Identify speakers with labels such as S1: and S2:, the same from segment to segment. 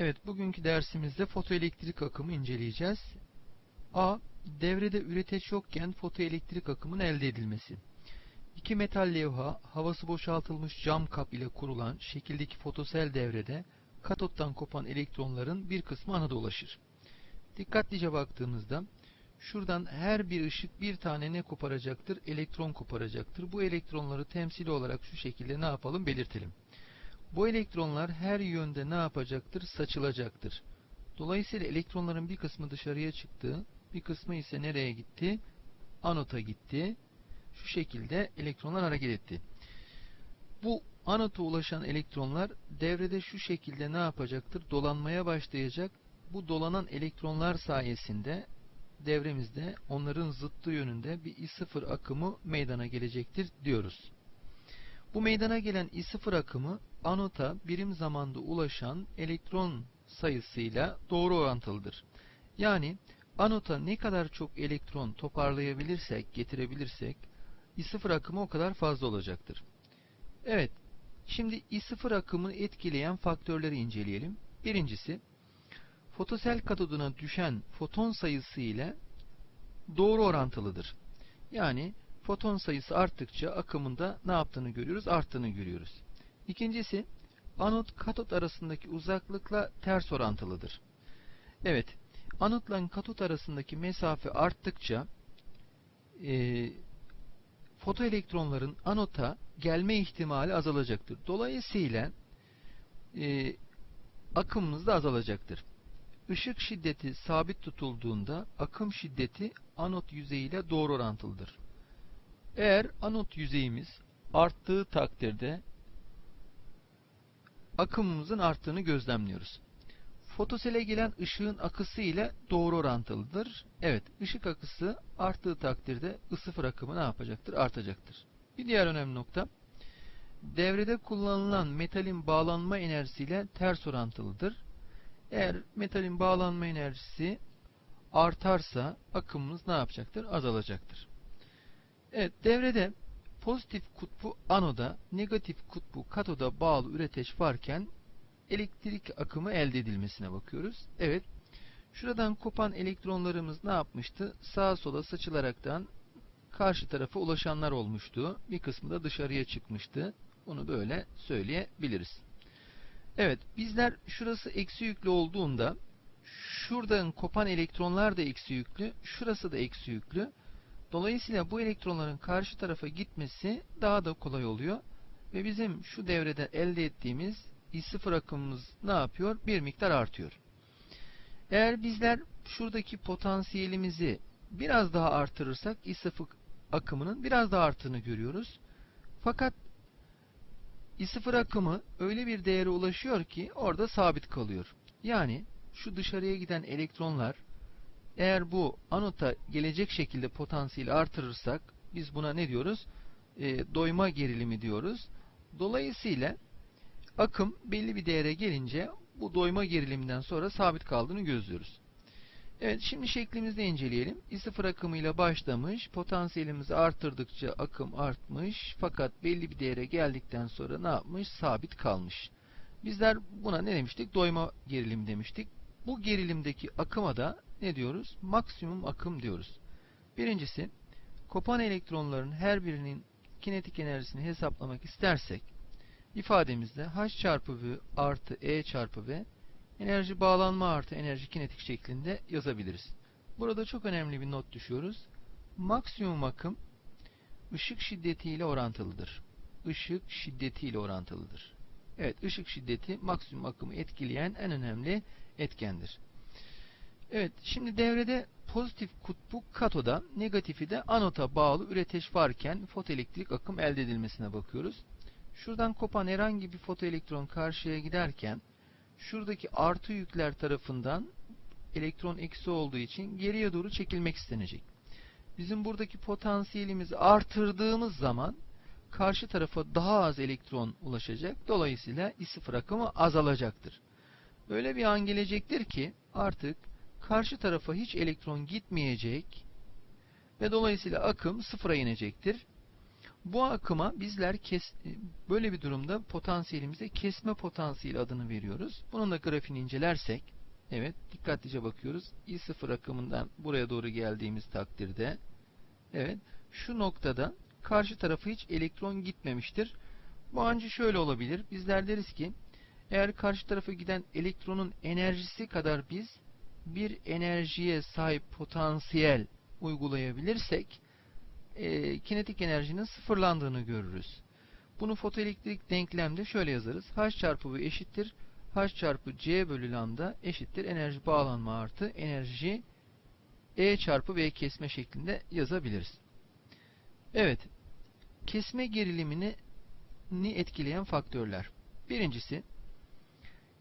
S1: Evet, bugünkü dersimizde fotoelektrik akımı inceleyeceğiz. A. Devrede üreteç yokken fotoelektrik akımın elde edilmesi. İki metal levha, havası boşaltılmış cam kap ile kurulan şekildeki fotosel devrede katottan kopan elektronların bir kısmı anoda ulaşır. Dikkatlice baktığımızda şuradan her bir ışık bir tane ne koparacaktır? Elektron koparacaktır. Bu elektronları temsili olarak şu şekilde ne yapalım? Belirtelim. Bu elektronlar her yönde ne yapacaktır? Saçılacaktır. Dolayısıyla elektronların bir kısmı dışarıya çıktı, bir kısmı ise nereye gitti? Anota gitti. Şu şekilde elektronlar hareket etti. Bu anota ulaşan elektronlar devrede şu şekilde ne yapacaktır? Dolanmaya başlayacak. Bu dolanan elektronlar sayesinde devremizde onların zıttı yönünde bir I0 akımı meydana gelecektir diyoruz. Bu meydana gelen I0 akımı anota birim zamanda ulaşan elektron sayısıyla doğru orantılıdır. Yani anota ne kadar çok elektron toparlayabilirsek, getirebilirsek I0 akımı o kadar fazla olacaktır. Evet, şimdi I0 akımını etkileyen faktörleri inceleyelim. Birincisi, fotosel katoduna düşen foton sayısı ile doğru orantılıdır. Yani foton sayısı arttıkça akımında ne yaptığını görüyoruz? Arttığını görüyoruz. İkincisi, anot katot arasındaki uzaklıkla ters orantılıdır. Evet, anotla katot arasındaki mesafe arttıkça e, fotoelektronların anota gelme ihtimali azalacaktır. Dolayısıyla e, akımımız da azalacaktır. Işık şiddeti sabit tutulduğunda akım şiddeti anot yüzeyiyle doğru orantılıdır. Eğer anot yüzeyimiz arttığı takdirde akımımızın arttığını gözlemliyoruz. Fotosele gelen ışığın akısı ile doğru orantılıdır. Evet, ışık akısı arttığı takdirde I0 akımı ne yapacaktır? Artacaktır. Bir diğer önemli nokta, devrede kullanılan metalin bağlanma enerjisiyle ters orantılıdır. Eğer metalin bağlanma enerjisi artarsa akımımız ne yapacaktır? Azalacaktır. Evet, devrede pozitif kutbu anoda, negatif kutbu katoda bağlı üreteç varken elektrik akımı elde edilmesine bakıyoruz. Evet, şuradan kopan elektronlarımız ne yapmıştı? Sağa sola saçılaraktan karşı tarafa ulaşanlar olmuştu. Bir kısmı da dışarıya çıkmıştı. Bunu böyle söyleyebiliriz. Evet, bizler şurası eksi yüklü olduğunda şuradan kopan elektronlar da eksi yüklü, şurası da eksi yüklü. Dolayısıyla bu elektronların karşı tarafa gitmesi daha da kolay oluyor. Ve bizim şu devrede elde ettiğimiz I0 akımımız ne yapıyor? Bir miktar artıyor. Eğer bizler şuradaki potansiyelimizi biraz daha artırırsak I0 akımının biraz daha arttığını görüyoruz. Fakat I0 akımı öyle bir değere ulaşıyor ki orada sabit kalıyor. Yani şu dışarıya giden elektronlar eğer bu anota gelecek şekilde potansiyeli artırırsak biz buna ne diyoruz? E, doyma gerilimi diyoruz. Dolayısıyla akım belli bir değere gelince bu doyma geriliminden sonra sabit kaldığını gözlüyoruz. Evet şimdi şeklimizde inceleyelim. I0 akımıyla başlamış. Potansiyelimizi artırdıkça akım artmış. Fakat belli bir değere geldikten sonra ne yapmış? Sabit kalmış. Bizler buna ne demiştik? Doyma gerilim demiştik. Bu gerilimdeki akıma da ne diyoruz? Maksimum akım diyoruz. Birincisi, kopan elektronların her birinin kinetik enerjisini hesaplamak istersek, ifademizde H çarpı V artı E çarpı V enerji bağlanma artı enerji kinetik şeklinde yazabiliriz. Burada çok önemli bir not düşüyoruz. Maksimum akım ışık şiddetiyle orantılıdır. Işık şiddetiyle orantılıdır. Evet, ışık şiddeti maksimum akımı etkileyen en önemli etkendir. Evet, şimdi devrede pozitif kutbu katoda, negatifi de anota bağlı üreteç varken fotoelektrik akım elde edilmesine bakıyoruz. Şuradan kopan herhangi bir fotoelektron karşıya giderken şuradaki artı yükler tarafından elektron eksi olduğu için geriye doğru çekilmek istenecek. Bizim buradaki potansiyelimizi artırdığımız zaman karşı tarafa daha az elektron ulaşacak. Dolayısıyla I0 akımı azalacaktır. Öyle bir an gelecektir ki artık karşı tarafa hiç elektron gitmeyecek ve dolayısıyla akım sıfıra inecektir. Bu akıma bizler kes, böyle bir durumda potansiyelimize kesme potansiyeli adını veriyoruz. Bunun da grafiğini incelersek, evet dikkatlice bakıyoruz. I0 akımından buraya doğru geldiğimiz takdirde, evet şu noktada karşı tarafa hiç elektron gitmemiştir. Bu ancak şöyle olabilir. Bizler deriz ki, eğer karşı tarafa giden elektronun enerjisi kadar biz bir enerjiye sahip potansiyel uygulayabilirsek, e, kinetik enerjinin sıfırlandığını görürüz. Bunu fotoelektrik denklemde şöyle yazarız. H çarpı V eşittir. H çarpı C bölü lambda eşittir. Enerji bağlanma artı enerji E çarpı V kesme şeklinde yazabiliriz. Evet. Kesme gerilimini etkileyen faktörler. Birincisi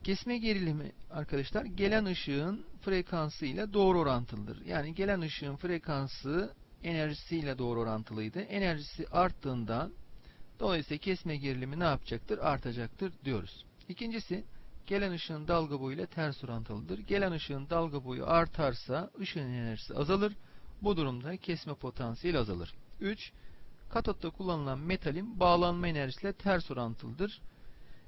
S1: kesme gerilimi arkadaşlar gelen ışığın frekansı ile doğru orantılıdır. Yani gelen ışığın frekansı enerjisiyle doğru orantılıydı. Enerjisi arttığından dolayısıyla kesme gerilimi ne yapacaktır? Artacaktır diyoruz. İkincisi gelen ışığın dalga boyu ile ters orantılıdır. Gelen ışığın dalga boyu artarsa ışığın enerjisi azalır. Bu durumda kesme potansiyeli azalır. 3. Katotta kullanılan metalin bağlanma enerjisiyle ters orantılıdır.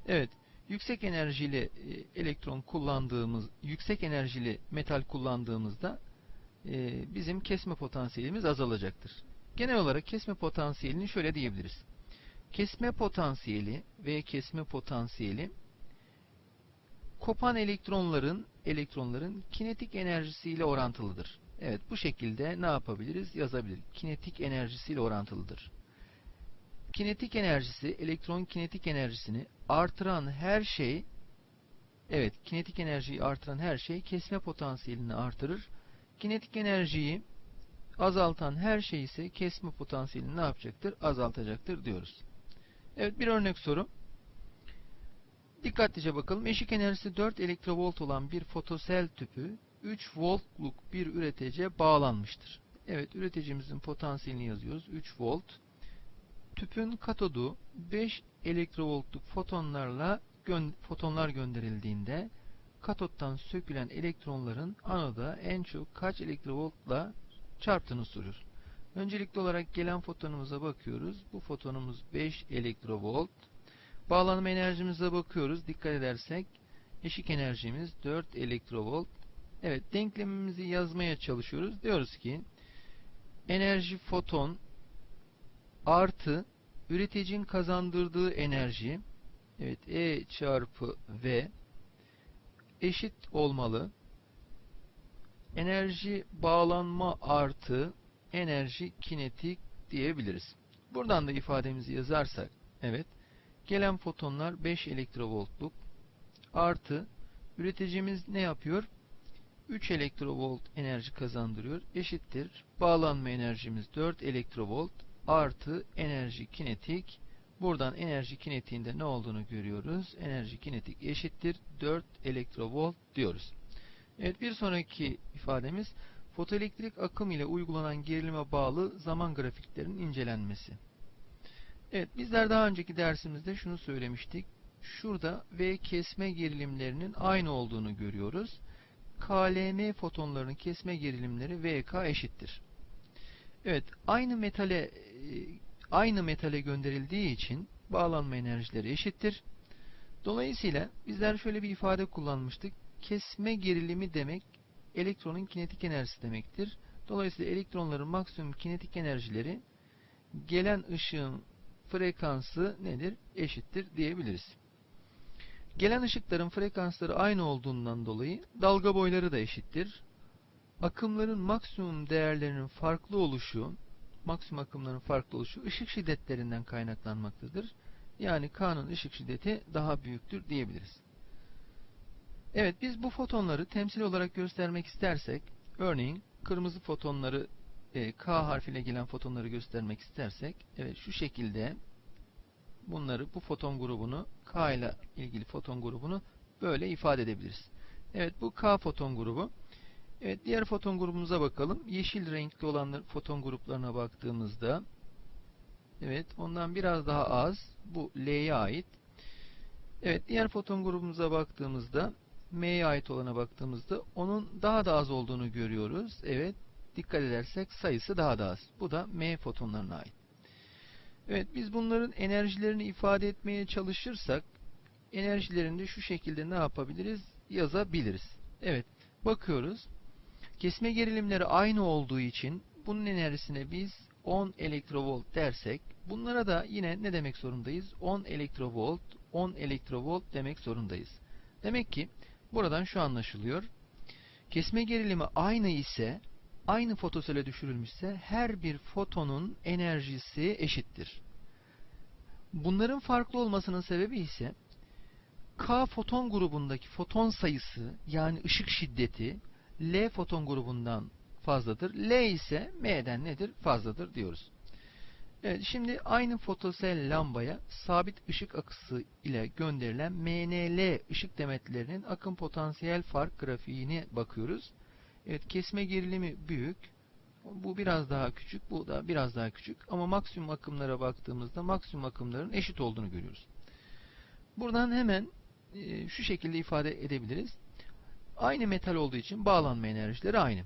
S1: Evet, yüksek enerjili e, elektron kullandığımız, yüksek enerjili metal kullandığımızda e, bizim kesme potansiyelimiz azalacaktır. Genel olarak kesme potansiyelini şöyle diyebiliriz. Kesme potansiyeli ve kesme potansiyeli kopan elektronların elektronların kinetik enerjisiyle orantılıdır. Evet bu şekilde ne yapabiliriz? Yazabiliriz. Kinetik enerjisiyle orantılıdır. Kinetik enerjisi, elektron kinetik enerjisini artıran her şey evet kinetik enerjiyi artıran her şey kesme potansiyelini artırır Kinetik enerjiyi azaltan her şey ise kesme potansiyelini ne yapacaktır? Azaltacaktır diyoruz. Evet bir örnek soru. Dikkatlice bakalım. Eşik enerjisi 4 elektrovolt olan bir fotosel tüpü 3 voltluk bir üreticiye bağlanmıştır. Evet üreticimizin potansiyelini yazıyoruz. 3 volt. Tüpün katodu 5 elektrovoltluk fotonlarla gö fotonlar gönderildiğinde katottan sökülen elektronların anoda en çok kaç elektrovoltla çarptığını soruyor. Öncelikli olarak gelen fotonumuza bakıyoruz. Bu fotonumuz 5 elektrovolt. Bağlanma enerjimize bakıyoruz. Dikkat edersek eşik enerjimiz 4 elektrovolt. Evet denklemimizi yazmaya çalışıyoruz. Diyoruz ki enerji foton artı üreticinin kazandırdığı enerji evet E çarpı V eşit olmalı. Enerji bağlanma artı enerji kinetik diyebiliriz. Buradan da ifademizi yazarsak evet gelen fotonlar 5 elektrovoltluk artı üreticimiz ne yapıyor? 3 elektrovolt enerji kazandırıyor. Eşittir. Bağlanma enerjimiz 4 elektrovolt artı enerji kinetik Buradan enerji kinetiğinde ne olduğunu görüyoruz. Enerji kinetik eşittir 4 elektrovolt diyoruz. Evet bir sonraki ifademiz fotoelektrik akım ile uygulanan gerilime bağlı zaman grafiklerinin incelenmesi. Evet bizler daha önceki dersimizde şunu söylemiştik. Şurada V kesme gerilimlerinin aynı olduğunu görüyoruz. KLM fotonlarının kesme gerilimleri VK eşittir. Evet aynı metale e, aynı metale gönderildiği için bağlanma enerjileri eşittir. Dolayısıyla bizler şöyle bir ifade kullanmıştık. Kesme gerilimi demek elektronun kinetik enerjisi demektir. Dolayısıyla elektronların maksimum kinetik enerjileri gelen ışığın frekansı nedir? Eşittir diyebiliriz. Gelen ışıkların frekansları aynı olduğundan dolayı dalga boyları da eşittir. Akımların maksimum değerlerinin farklı oluşu maksimum akımların farklı oluşu ışık şiddetlerinden kaynaklanmaktadır. Yani K'nın ışık şiddeti daha büyüktür diyebiliriz. Evet biz bu fotonları temsil olarak göstermek istersek örneğin kırmızı fotonları e, K harfiyle gelen fotonları göstermek istersek evet şu şekilde bunları bu foton grubunu K ile ilgili foton grubunu böyle ifade edebiliriz. Evet bu K foton grubu Evet diğer foton grubumuza bakalım. Yeşil renkli olan foton gruplarına baktığımızda evet ondan biraz daha az. Bu L'ye ait. Evet diğer foton grubumuza baktığımızda M'ye ait olana baktığımızda onun daha da az olduğunu görüyoruz. Evet dikkat edersek sayısı daha da az. Bu da M fotonlarına ait. Evet biz bunların enerjilerini ifade etmeye çalışırsak enerjilerini de şu şekilde ne yapabiliriz? Yazabiliriz. Evet bakıyoruz. Kesme gerilimleri aynı olduğu için bunun enerjisine biz 10 elektrovolt dersek bunlara da yine ne demek zorundayız? 10 elektrovolt, 10 elektrovolt demek zorundayız. Demek ki buradan şu anlaşılıyor. Kesme gerilimi aynı ise aynı fotosele düşürülmüşse her bir fotonun enerjisi eşittir. Bunların farklı olmasının sebebi ise K foton grubundaki foton sayısı yani ışık şiddeti L foton grubundan fazladır. L ise M'den nedir? Fazladır diyoruz. Evet, şimdi aynı fotosel lambaya sabit ışık akısı ile gönderilen MNL ışık demetlerinin akım potansiyel fark grafiğine bakıyoruz. Evet, kesme gerilimi büyük. Bu biraz daha küçük, bu da biraz daha küçük. Ama maksimum akımlara baktığımızda maksimum akımların eşit olduğunu görüyoruz. Buradan hemen e, şu şekilde ifade edebiliriz. Aynı metal olduğu için bağlanma enerjileri aynı.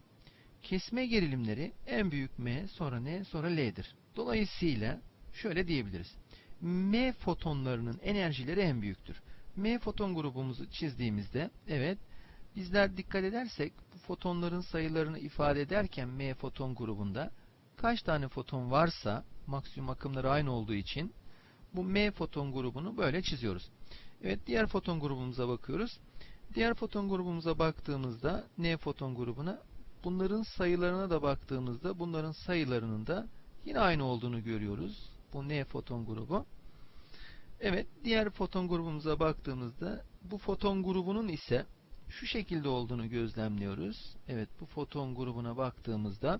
S1: Kesme gerilimleri en büyük M, sonra N, sonra L'dir. Dolayısıyla şöyle diyebiliriz. M fotonlarının enerjileri en büyüktür. M foton grubumuzu çizdiğimizde evet bizler dikkat edersek bu fotonların sayılarını ifade ederken M foton grubunda kaç tane foton varsa maksimum akımları aynı olduğu için bu M foton grubunu böyle çiziyoruz. Evet diğer foton grubumuza bakıyoruz. Diğer foton grubumuza baktığımızda N foton grubuna bunların sayılarına da baktığımızda bunların sayılarının da yine aynı olduğunu görüyoruz. Bu N foton grubu. Evet diğer foton grubumuza baktığımızda bu foton grubunun ise şu şekilde olduğunu gözlemliyoruz. Evet bu foton grubuna baktığımızda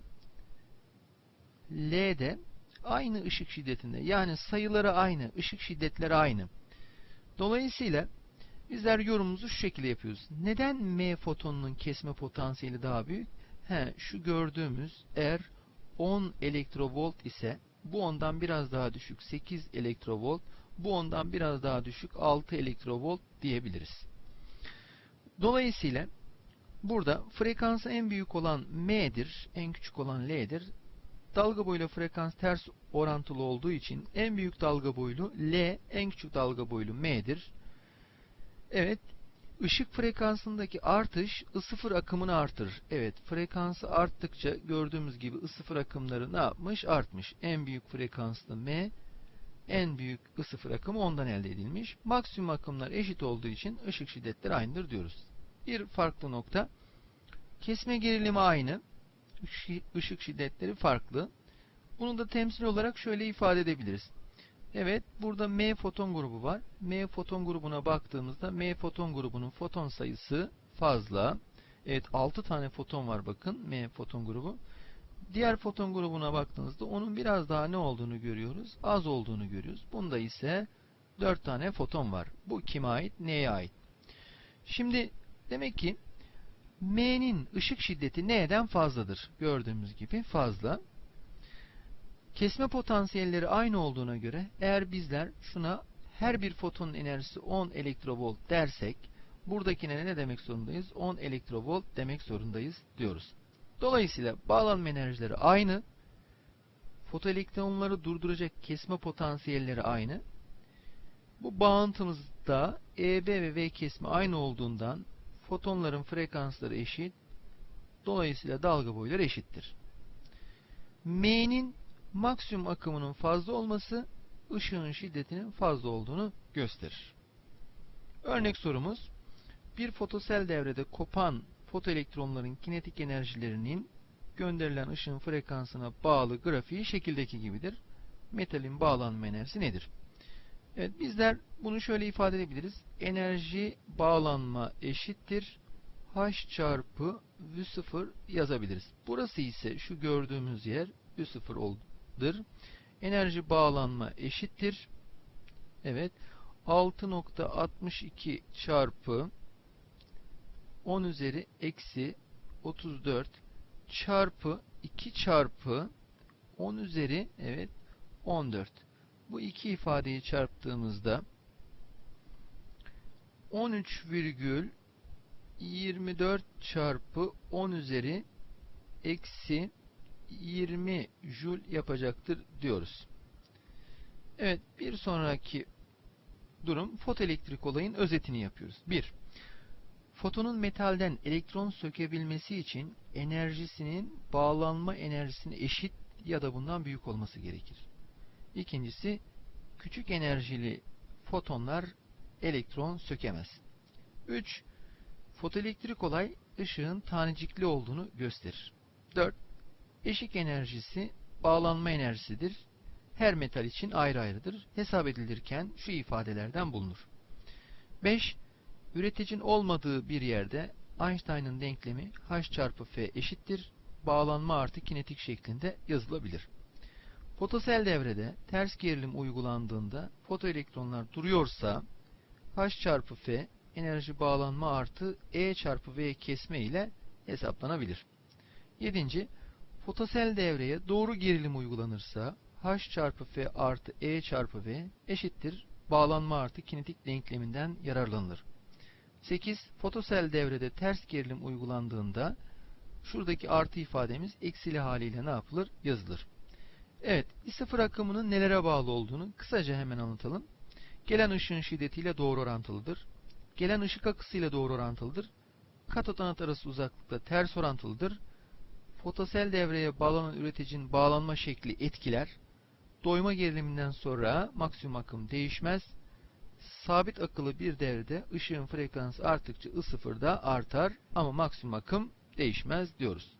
S1: L'de aynı ışık şiddetinde yani sayıları aynı, ışık şiddetleri aynı. Dolayısıyla bizler yorumumuzu şu şekilde yapıyoruz. Neden M fotonunun kesme potansiyeli daha büyük? He, şu gördüğümüz eğer 10 elektrovolt ise bu ondan biraz daha düşük 8 elektrovolt, bu ondan biraz daha düşük 6 elektrovolt diyebiliriz. Dolayısıyla burada frekansı en büyük olan M'dir, en küçük olan L'dir. Dalga boyuyla frekans ters orantılı olduğu için en büyük dalga boylu L, en küçük dalga boylu M'dir. Evet, ışık frekansındaki artış ı0 akımını artırır. Evet, frekansı arttıkça gördüğümüz gibi ı0 akımları ne yapmış? Artmış. En büyük frekanslı M, en büyük ı0 akımı ondan elde edilmiş. Maksimum akımlar eşit olduğu için ışık şiddetleri aynıdır diyoruz. Bir farklı nokta, kesme gerilimi aynı, ışık şiddetleri farklı. Bunu da temsil olarak şöyle ifade edebiliriz. Evet, burada M foton grubu var. M foton grubuna baktığımızda M foton grubunun foton sayısı fazla. Evet, 6 tane foton var bakın M foton grubu. Diğer foton grubuna baktığımızda onun biraz daha ne olduğunu görüyoruz? Az olduğunu görüyoruz. Bunda ise 4 tane foton var. Bu kime ait? Neye ait? Şimdi demek ki M'nin ışık şiddeti N'den fazladır. Gördüğümüz gibi fazla. Kesme potansiyelleri aynı olduğuna göre eğer bizler şuna her bir fotonun enerjisi 10 elektrovolt dersek buradakine ne demek zorundayız? 10 elektrovolt demek zorundayız diyoruz. Dolayısıyla bağlanma enerjileri aynı. Fotoelektronları durduracak kesme potansiyelleri aynı. Bu bağıntımızda EB ve V kesme aynı olduğundan fotonların frekansları eşit. Dolayısıyla dalga boyları eşittir. M'nin maksimum akımının fazla olması ışığın şiddetinin fazla olduğunu gösterir. Örnek sorumuz bir fotosel devrede kopan fotoelektronların kinetik enerjilerinin gönderilen ışığın frekansına bağlı grafiği şekildeki gibidir. Metalin bağlanma enerjisi nedir? Evet bizler bunu şöyle ifade edebiliriz. Enerji bağlanma eşittir H çarpı V0 yazabiliriz. Burası ise şu gördüğümüz yer V0 oldur. Enerji bağlanma eşittir. Evet 6.62 çarpı 10 üzeri eksi 34 çarpı 2 çarpı 10 üzeri evet 14. Bu iki ifadeyi çarptığımızda 13,24 çarpı 10 üzeri eksi 20 jül yapacaktır diyoruz. Evet, bir sonraki durum fotoelektrik olayın özetini yapıyoruz. 1. Fotonun metalden elektron sökebilmesi için enerjisinin bağlanma enerjisine eşit ya da bundan büyük olması gerekir. İkincisi, küçük enerjili fotonlar elektron sökemez. 3. Fotoelektrik olay ışığın tanecikli olduğunu gösterir. 4. Eşik enerjisi bağlanma enerjisidir. Her metal için ayrı ayrıdır. Hesap edilirken şu ifadelerden bulunur. 5. Üreticin olmadığı bir yerde Einstein'ın denklemi h çarpı f eşittir. Bağlanma artı kinetik şeklinde yazılabilir. Fotosel devrede ters gerilim uygulandığında fotoelektronlar duruyorsa h çarpı f enerji bağlanma artı e çarpı v kesme ile hesaplanabilir. 7. Fotosel devreye doğru gerilim uygulanırsa h çarpı f artı e çarpı v eşittir bağlanma artı kinetik denkleminden yararlanılır. 8. Fotosel devrede ters gerilim uygulandığında şuradaki artı ifademiz eksili haliyle ne yapılır? Yazılır. Evet, sıfır akımının nelere bağlı olduğunu kısaca hemen anlatalım. Gelen ışığın şiddetiyle doğru orantılıdır. Gelen ışık akısıyla doğru orantılıdır. Katot anot arası uzaklıkta ters orantılıdır. Fotosel devreye bağlanan üreticinin bağlanma şekli etkiler. Doyma geriliminden sonra maksimum akım değişmez. Sabit akıllı bir devrede ışığın frekansı arttıkça I0 da artar ama maksimum akım değişmez diyoruz.